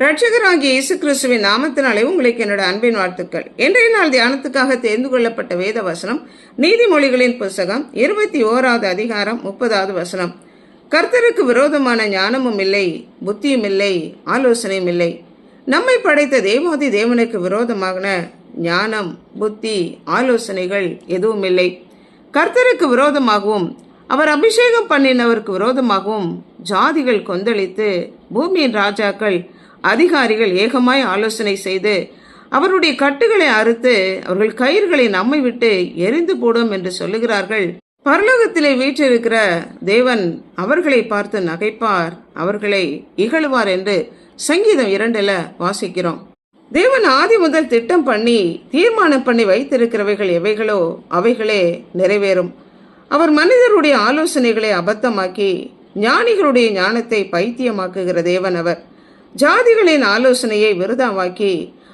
ரட்சகராகிய இயேசு கிறிஸ்துவின் நாமத்தினாலே உங்களுக்கு என்னோட அன்பின் வாழ்த்துக்கள். இன்றைய நாள் தியானத்துக்காக தேர்ந்து கொள்ளப்பட்ட வேத வசனம் நீதிமொழிகளின் புஸ்தகம் இருபத்தி ஓராவது அதிகாரம் முப்பதாவது வசனம். கர்த்தருக்கு விரோதமான ஞானமும் இல்லை புத்தியும் இல்லை ஆலோசனையும் இல்லை. நம்மை படைத்த தேவாதி தேவனுக்கு விரோதமான ஞானம் புத்தி ஆலோசனைகள் எதுவும் இல்லை. கர்த்தருக்கு விரோதமாகவும் அவர் அபிஷேகம் பண்ணினவருக்கு விரோதமாகவும் ஜாதிகள் கொந்தளித்து பூமியின் ராஜாக்கள் அதிகாரிகள் ஏகமாய் ஆலோசனை செய்து அவருடைய கட்டுகளை அறுத்து அவர்கள் கயிறுகளை நம்மை விட்டு எரிந்து போடும் என்று சொல்லுகிறார்கள். பரலோகத்திலே வீற்றிருக்கிற தேவன் அவர்களை பார்த்து நகைப்பார். அவர்களை இகழ்வார் என்று சங்கீதம் இரண்டுல வாசிக்கிறோம். தேவன் ஆதி முதல் திட்டம் பண்ணி தீர்மானம் பண்ணி வைத்திருக்கிறவைகள் எவைகளோ அவைகளே நிறைவேறும். அவர் மனிதருடைய ஆலோசனைகளை அபத்தமாக்கி ஞானிகளுடைய ஞானத்தை பைத்தியமாக்குகிற தேவன் அவர். ஜாதிகளின் ஆலோசனையை விருதாவாக்கி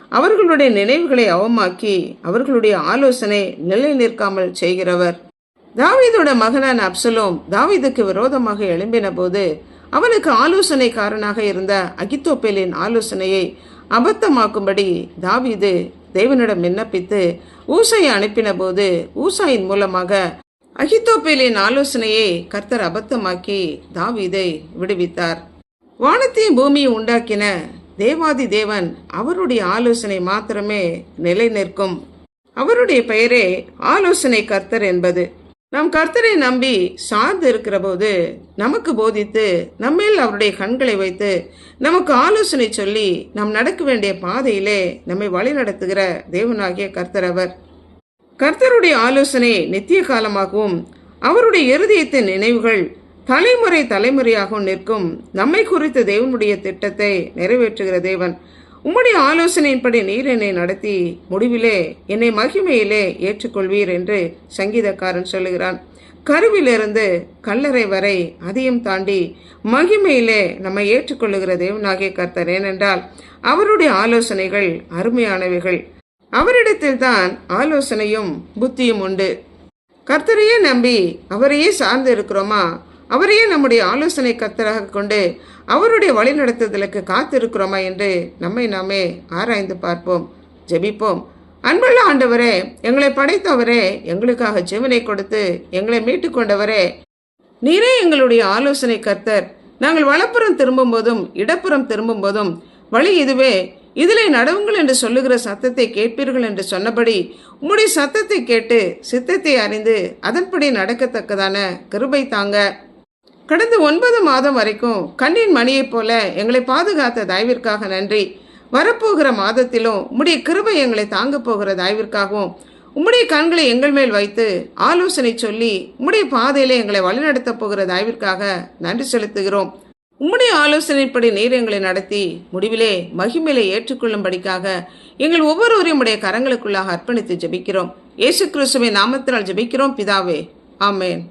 அவர்களுடைய நினைவுகளை அவமாக்கி அவர்களுடைய ஆலோசனை நிலை நிற்காமல் செய்கிறவர். தாவீதோட மகனான அப்சலோம் தாவீதுக்கு விரோதமாக எழும்பின போது அவனுக்கு ஆலோசனைக்காரனாக இருந்த அகித்தோப்பேலின் ஆலோசனையை அபத்தமாக்கும்படி தாவீது தேவனிடம் விண்ணப்பித்து ஊசாயை அனுப்பின போது ஊசாயின் மூலமாக அகித்தோப்பேலின் ஆலோசனையை கர்த்தர் அபத்தமாக்கி தாவீதை விடுவித்தார். வானத்தையும் பூமியும் உண்டாக்கின தேவாதி தேவன் அவருடைய ஆலோசனை மாத்திரமே நிலை நிற்கும். அவருடைய பெயரே ஆலோசனை கர்த்தர் என்பது. நாம் கர்த்தரை நம்பி சார்ந்து இருக்கிற போது நமக்கு போதித்து நம்மேல் அவருடைய கண்களை வைத்து நமக்கு ஆலோசனை சொல்லி நாம் நடக்க வேண்டிய பாதையிலே நம்மை வழி நடத்துகிற தேவனாகிய கர்த்தர் அவர். கர்த்தருடைய ஆலோசனை நித்திய காலமாகவும் அவருடைய இருதயத்தின் நினைவுகள் தலைமுறை தலைமுறையாகவும் நிற்கும் நம்மை குறித்த தேவனுடைய திட்டத்தை நிறைவேற்றுகிற தேவன். உம்முடைய ஆலோசனையின்படி நீர் என்னை நடத்தி முடிவிலே என்னை மகிமையிலே ஏற்றுக்கொள்வீர் என்று சங்கீதக்காரன் சொல்லுகிறான். கருவிலிருந்து கல்லறை வரை அதையும் தாண்டி மகிமையிலே நம்மை ஏற்றுக்கொள்ளுகிற தேவனாகிய கர்த்தர். ஏனென்றால் அவருடைய ஆலோசனைகள் அருமையானவைகள். அவரிடத்தில் தான் ஆலோசனையும் புத்தியும் உண்டு. கர்த்தரையே நம்பி அவரையே சார்ந்து இருக்கிறோமா? அவரையே நம்முடைய ஆலோசனை கர்த்தராக கொண்டு அவருடைய வழிநடத்துதலுக்கு காத்திருக்கிறோமா என்று நம்மை நாமே ஆராய்ந்து பார்ப்போம் ஜெபிப்போம். அன்புள்ள ஆண்டவரே எங்களை படைத்தவரே எங்களுக்காக ஜீவனை கொடுத்து எங்களை மீட்டு கொண்டவரே நீரே எங்களுடைய ஆலோசனை கர்த்தர். நாங்கள் வலப்புறம் திரும்பும் போதும் இடப்புறம் திரும்பும் போதும் வழி இதுவே. இதிலே நடவுங்கள் என்று சொல்லுகிற சத்தத்தை கேட்பீர்கள் என்று சொன்னபடி உம்முடைய சத்தத்தை கேட்டு சித்தத்தை அறிந்து அதன்படி நடக்கத்தக்கதான கிருபை தாங்க. கடந்த ஒன்பது மாதம் வரைக்கும் கண்ணின் மணியைப் போல எங்களை பாதுகாத்த தயவிற்காக நன்றி. வரப்போகிற மாதத்திலும் உம்முடைய கிருபை எங்களை தாங்க போகிற தயவிற்காகவும் உம்முடைய கண்களை எங்கள் மேல் வைத்து ஆலோசனை சொல்லி உம்முடைய பாதையிலே எங்களை வழிநடத்த போகிற தயவிற்காக நன்றி செலுத்துகிறோம். உம்முடைய ஆலோசனைப்படி நீர் எங்களை நடத்தி முடிவிலே மகிமையிலே ஏற்றுக்கொள்ளும்படிக்காக எங்கள் ஒவ்வொருவரையும் உடைய கரங்களுக்குள்ளாக அர்ப்பணித்து ஜெபிக்கிறோம். இயேசு கிறிஸ்துவின் நாமத்தினால் ஜெபிக்கிறோம். பிதாவே ஆமேன்.